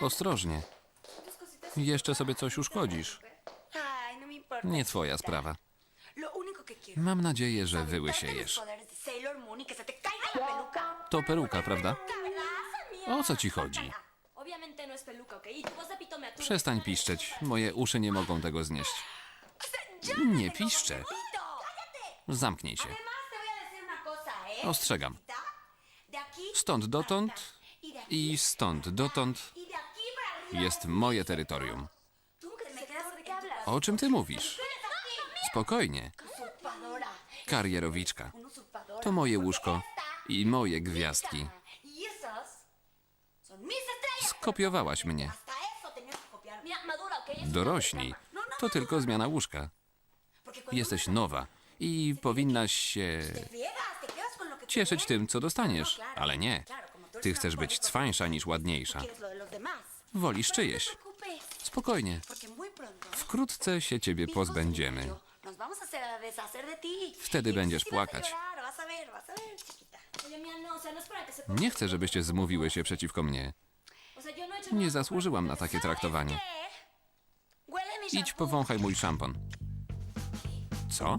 Ostrożnie. Jeszcze sobie coś uszkodzisz. Nie twoja sprawa. Mam nadzieję, że wyłysiejesz. To peruka, prawda? O co ci chodzi? Przestań piszczeć. Moje uszy nie mogą tego znieść. Nie piszczę. Zamknij się. Ostrzegam. Stąd dotąd i stąd dotąd jest moje terytorium. O czym ty mówisz? Spokojnie. Karierowiczka. To moje łóżko i moje gwiazdki. Skopiowałaś mnie. Dorośnij. To tylko zmiana łóżka. Jesteś nowa i powinnaś się cieszyć tym, co dostaniesz. Ale nie. Ty chcesz być cwańsza niż ładniejsza. Wolisz czyjeś. Spokojnie. Wkrótce się ciebie pozbędziemy. Wtedy będziesz płakać. Nie chcę, żebyście zmówiły się przeciwko mnie. Nie zasłużyłam na takie traktowanie. Idź powąchaj mój szampon. Co?